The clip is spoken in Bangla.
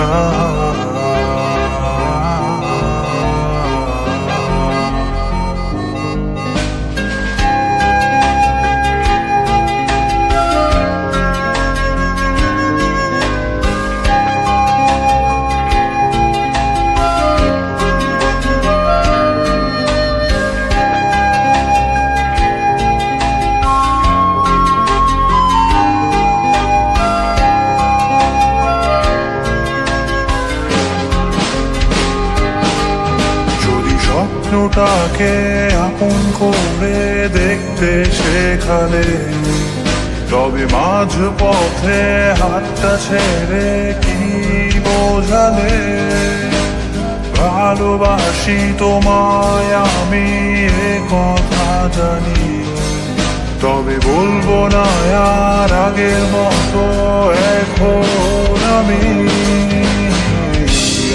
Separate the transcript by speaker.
Speaker 1: Oh. স্বপ্নটাকে আপন করে দেখতে শেখালে। তবে মাঝ পথে হাতটা ছেড়ে কি বোঝালে? ভালোবাসি তোমায়, আমি এ কথা জানি। তবে বলব না, আর আগের মতো এখন আমি